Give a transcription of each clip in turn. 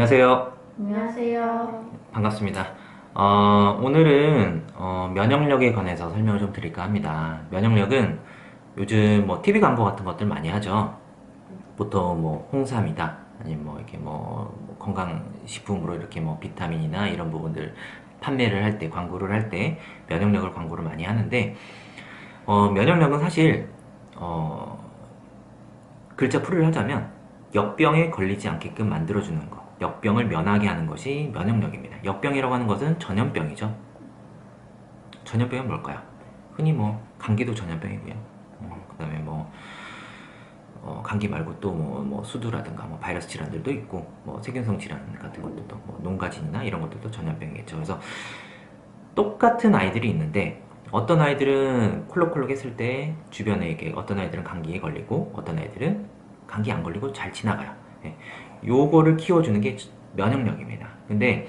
안녕하세요. 안녕하세요. 반갑습니다. 어, 오늘은 어, 면역력에 관해서 설명을 좀 드릴까 합니다. 면역력은 요즘 뭐 TV 광고 같은 것들 많이 하죠. 보통 뭐 홍삼이다, 아니면 뭐 이렇게 뭐, 뭐 건강식품으로 이렇게 뭐 비타민이나 이런 부분들 판매를 할 때, 광고를 할 때 면역력을 광고를 많이 하는데, 어, 면역력은 사실, 어, 글자 풀이를 하자면 역병에 걸리지 않게끔 만들어주는 것. 역병을 면하게 하는 것이 면역력입니다. 역병이라고 하는 것은 전염병이죠. 전염병은 뭘까요? 흔히 뭐 감기도 전염병이고요. 어, 그 다음에 뭐 어, 감기 말고 또뭐 뭐 수두라든가 뭐 바이러스 질환들도 있고 뭐 세균성 질환 같은 것들도 뭐 농가진이나 이런 것들도 전염병이겠죠. 그래서 똑같은 아이들이 있는데 어떤 아이들은 콜록콜록 했을 때 주변에 이게 어떤 아이들은 감기에 걸리고 어떤 아이들은 감기 안 걸리고 잘 지나가요. 예. 요거를 키워주는 게 면역력입니다. 근데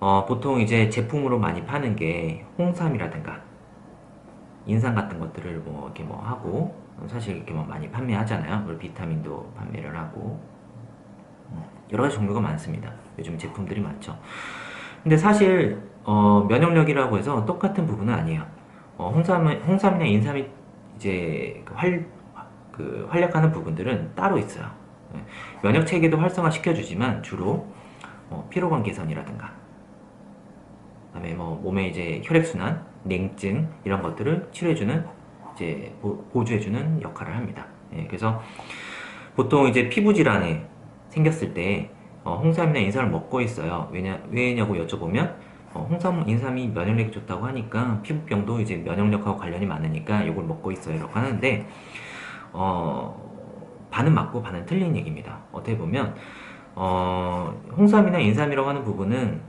어, 보통 이제 제품으로 많이 파는 게 홍삼이라든가 인삼 같은 것들을 뭐 이렇게 뭐 하고 사실 이렇게 뭐 많이 판매하잖아요. 그리고 비타민도 판매를 하고 음, 여러 가지 종류가 많습니다. 요즘 제품들이 많죠. 근데 사실 어, 면역력이라고 해서 똑같은 부분은 아니에요. 어, 홍삼, 홍삼이나 인삼이 이제 그 활, 그 활약하는 부분들은 따로 있어요. 예. 면역 체계도 활성화 시켜주지만 주로 어, 피로감 개선이라든가 그다음에 뭐 몸에 이제 혈액 순환, 냉증 이런 것들을 치료해주는 이제 보, 보조해주는 역할을 합니다. 예, 그래서 보통 이제 피부 질환이 생겼을 때 어, 홍삼이나 인삼을 먹고 있어요. 왜냐 왜냐고 여쭤보면 어, 홍삼, 인삼이 면역력이 좋다고 하니까 피부병도 이제 면역력하고 관련이 많으니까 이걸 먹고 있어요. 이렇게 하는데 어, 반은 맞고 반은 틀린 얘기입니다. 어떻게 보면 어, 홍삼이나 인삼이라고 하는 부분은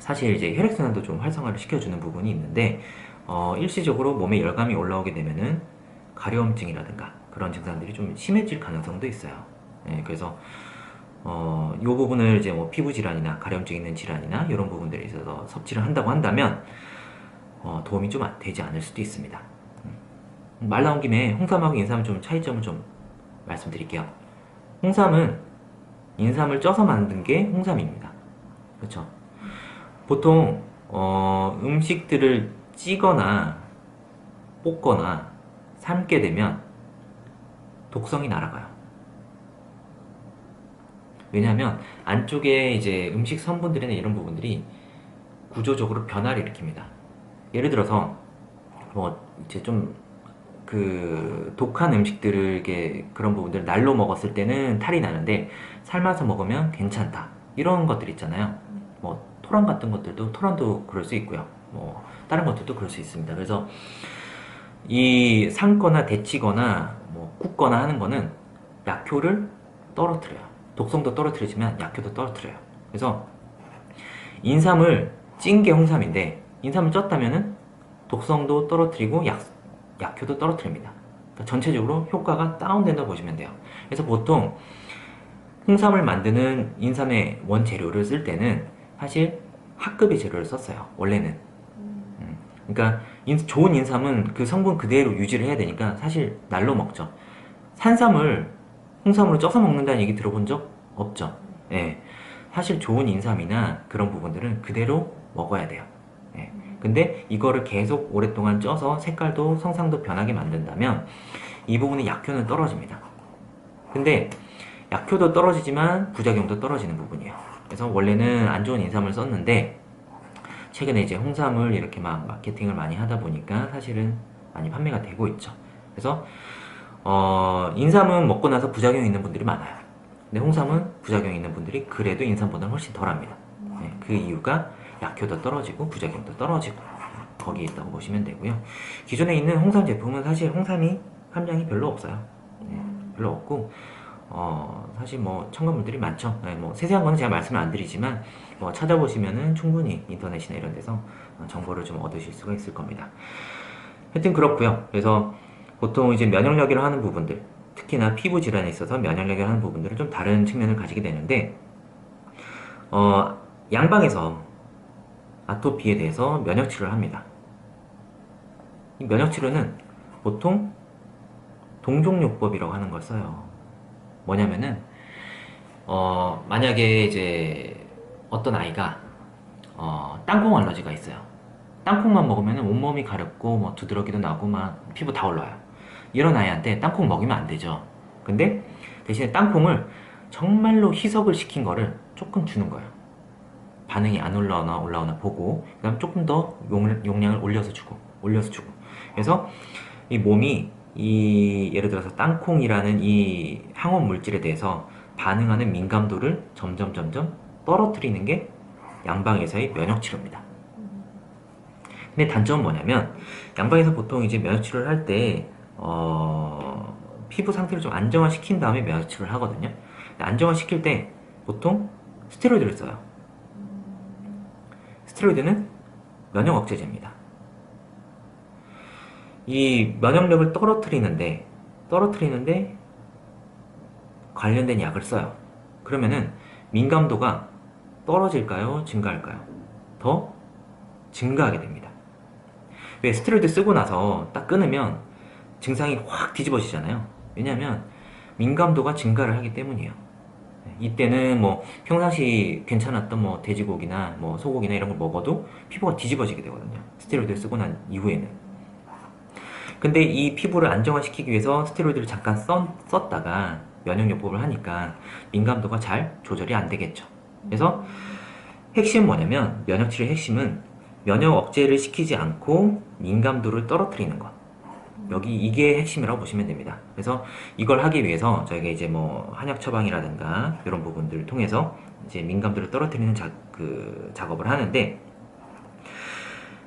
사실 이제 혈액순환도 좀 활성화를 시켜주는 부분이 있는데 어, 일시적으로 몸에 열감이 올라오게 되면은 가려움증이라든가 그런 증상들이 좀 심해질 가능성도 있어요. 예, 그래서 어, 이 부분을 이제 뭐 피부 질환이나 가려움증 있는 질환이나 이런 부분들에 있어서 섭취를 한다고 한다면 어, 도움이 좀 되지 않을 수도 있습니다. 음, 말 나온 김에 홍삼하고 인삼 좀 차이점을 좀 말씀드릴게요. 홍삼은 인삼을 쪄서 만든 게 홍삼입니다. 그렇죠? 보통 어, 음식들을 찌거나 볶거나 삶게 되면 독성이 날아가요. 왜냐하면 안쪽에 이제 음식 성분들이나 이런 부분들이 구조적으로 변화를 일으킵니다. 예를 들어서 뭐 이제 좀 그 독한 음식들을 이렇게 그런 부분들을 날로 먹었을 때는 탈이 나는데 삶아서 먹으면 괜찮다 이런 것들 있잖아요. 뭐 토란 같은 것들도 토란도 그럴 수 있고요. 뭐 다른 것들도 그럴 수 있습니다. 그래서 이 삶거나 데치거나 뭐 굽거나 하는 거는 약효를 떨어뜨려요. 독성도 떨어뜨리지만 약효도 떨어뜨려요. 그래서 인삼을 찐 게 홍삼인데 인삼을 쪘다면은 독성도 떨어뜨리고 약, 약효도 떨어뜨립니다. 그러니까 전체적으로 효과가 다운된다고 보시면 돼요. 그래서 보통 홍삼을 만드는 인삼의 원재료를 쓸 때는 사실 합급의 재료를 썼어요. 원래는. 음, 그러니까 인, 좋은 인삼은 그 성분 그대로 유지를 해야 되니까 사실 날로 먹죠. 산삼을 홍삼으로 쪄서 먹는다는 얘기 들어본 적 없죠. 예. 사실 좋은 인삼이나 그런 부분들은 그대로 먹어야 돼요. 예. 근데 이거를 계속 오랫동안 쪄서 색깔도 성상도 변하게 만든다면 이 부분의 약효는 떨어집니다. 근데 약효도 떨어지지만 부작용도 떨어지는 부분이에요. 그래서 원래는 안 좋은 인삼을 썼는데 최근에 이제 홍삼을 이렇게 막 마케팅을 많이 하다 보니까 사실은 많이 판매가 되고 있죠. 그래서 어, 인삼은 먹고 나서 부작용 있는 분들이 많아요. 근데 홍삼은 부작용 있는 분들이 그래도 인삼보다는 훨씬 덜합니다. 네, 그 이유가 약효도 떨어지고 부작용도 떨어지고 거기에 있다고 보시면 되고요. 기존에 있는 홍삼 제품은 사실 홍삼이 함량이 별로 없어요. 네, 별로 없고 어, 사실 뭐 첨가물들이 많죠. 네, 뭐 세세한 거는 제가 말씀을 안 드리지만 뭐 찾아보시면은 충분히 인터넷이나 이런 데서 정보를 좀 얻으실 수가 있을 겁니다. 하여튼 그렇고요. 그래서 보통 이제 면역력이라 하는 부분들, 특히나 피부 질환에 있어서 면역력이라 하는 부분들은 좀 다른 측면을 가지게 되는데, 어, 양방에서 아토피에 대해서 면역 치료를 합니다. 이 면역 치료는 보통 동종요법이라고 하는 걸 써요. 뭐냐면은 어, 만약에 이제 어떤 아이가 어, 땅콩 알러지가 있어요. 땅콩만 먹으면 온몸이 가렵고 뭐 두드러기도 나고 막 피부 다 올라와요. 이런 아이한테 땅콩 먹이면 안 되죠. 근데 대신에 땅콩을 정말로 희석을 시킨 거를 조금 주는 거예요. 반응이 안 올라오나 올라오나 보고 그 다음 조금 더 용, 용량을 올려서 주고 올려서 주고 그래서 이 몸이 이 예를 들어서 땅콩이라는 이 항원 물질에 대해서 반응하는 민감도를 점점 점점 떨어뜨리는 게 양방에서의 면역 치료입니다. 근데 단점은 뭐냐면 양방에서 보통 이제 면역 치료를 할때 어, 피부 상태를 좀 안정화시킨 다음에 면역 치료를 하거든요. 안정화시킬 때 보통 스테로이드를 써요. 스테로이드는 면역 억제제입니다. 이 면역력을 떨어뜨리는데 떨어뜨리는데 관련된 약을 써요. 그러면은 민감도가 떨어질까요? 증가할까요? 더 증가하게 됩니다. 왜 스테로이드 쓰고 나서 딱 끊으면 증상이 확 뒤집어지잖아요. 왜냐하면 민감도가 증가를 하기 때문이에요. 이때는 뭐 평상시 괜찮았던 뭐 돼지고기나 뭐 소고기나 이런 걸 먹어도 피부가 뒤집어지게 되거든요. 스테로이드 쓰고 난 이후에는. 근데 이 피부를 안정화시키기 위해서 스테로이드를 잠깐 써, 썼다가 면역요법을 하니까 민감도가 잘 조절이 안 되겠죠. 그래서 핵심은 뭐냐면 면역치료의 핵심은 면역 억제를 시키지 않고 민감도를 떨어뜨리는 것. 여기 이게 핵심이라고 보시면 됩니다. 그래서 이걸 하기 위해서 저희가 이제 뭐 한약 처방이라든가 이런 부분들을 통해서 이제 민감도를 떨어뜨리는 자, 그 작업을 하는데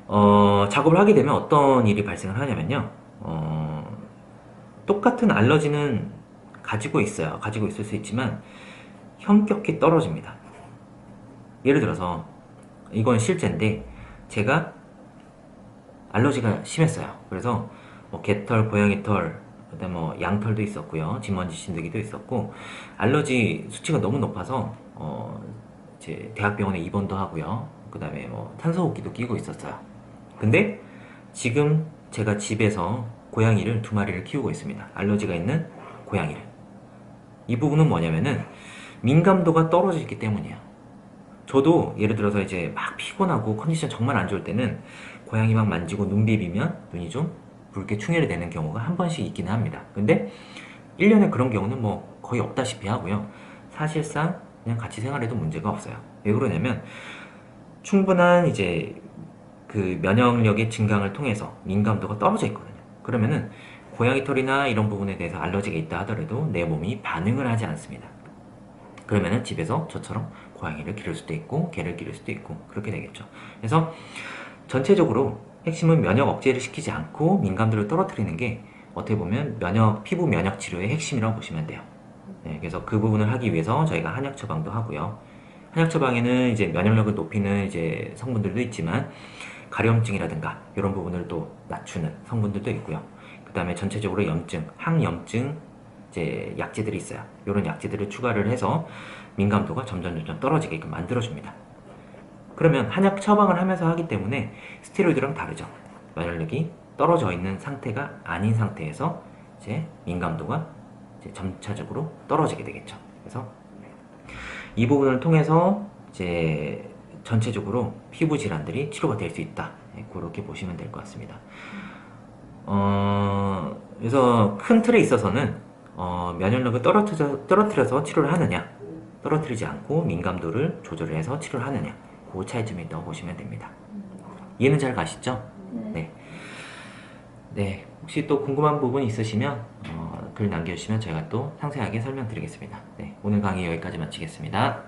어, 작업을 하게 되면 어떤 일이 발생을 하냐면요. 어, 똑같은 알러지는 가지고 있어요. 가지고 있을 수 있지만 현격히 떨어집니다. 예를 들어서 이건 실제인데 제가 알러지가 심했어요. 그래서 뭐 개털, 고양이 털, 그다음 뭐 양털도 있었고요. 진먼지 진드기도 있었고 알러지 수치가 너무 높아서 어 이제 대학병원에 입원도 하고요. 그다음에 뭐 탄소호흡기도 끼고 있었어요. 근데 지금 제가 집에서 고양이를 두 마리를 키우고 있습니다. 알러지가 있는 고양이를. 이 부분은 뭐냐면은 민감도가 떨어지기 때문이에요. 저도 예를 들어서 이제 막 피곤하고 컨디션 정말 안 좋을 때는 고양이 막 만지고 눈 비비면 눈이 좀 붉게 충혈이 되는 경우가 한 번씩 있기는 합니다. 근데 1년에 그런 경우는 뭐 거의 없다시피 하고요. 사실상 그냥 같이 생활해도 문제가 없어요. 왜 그러냐면 충분한 이제 그 면역력의 증강을 통해서 민감도가 떨어져 있거든요. 그러면은 고양이 털이나 이런 부분에 대해서 알러지가 있다 하더라도 내 몸이 반응을 하지 않습니다. 그러면은 집에서 저처럼 고양이를 기를 수도 있고 개를 기를 수도 있고 그렇게 되겠죠. 그래서 전체적으로 핵심은 면역 억제를 시키지 않고 민감도를 떨어뜨리는 게 어떻게 보면 면역 피부 면역 치료의 핵심이라고 보시면 돼요. 네, 그래서 그 부분을 하기 위해서 저희가 한약 처방도 하고요. 한약 처방에는 이제 면역력을 높이는 이제 성분들도 있지만 가려움증이라든가 이런 부분을 또 낮추는 성분들도 있고요. 그 다음에 전체적으로 염증, 항염증 이제 약제들이 있어요. 이런 약제들을 추가를 해서 민감도가 점점 점점 떨어지게끔 만들어줍니다. 그러면 한약 처방을 하면서 하기 때문에 스테로이드랑 다르죠. 면역력이 떨어져 있는 상태가 아닌 상태에서 이제 민감도가 이제 점차적으로 떨어지게 되겠죠. 그래서 이 부분을 통해서 이제 전체적으로 피부 질환들이 치료가 될 수 있다. 네, 그렇게 보시면 될 것 같습니다. 어, 그래서 큰 틀에 있어서는 어, 면역력을 떨어뜨려, 떨어뜨려서 치료를 하느냐, 떨어뜨리지 않고 민감도를 조절을 해서 치료를 하느냐, 그 차이점이 있다고 보시면 됩니다. 이해는 잘 가시죠? 네. 네. 혹시 또 궁금한 부분 있으시면 어, 글 남겨주시면 저희가 또 상세하게 설명드리겠습니다. 네. 오늘 강의 여기까지 마치겠습니다.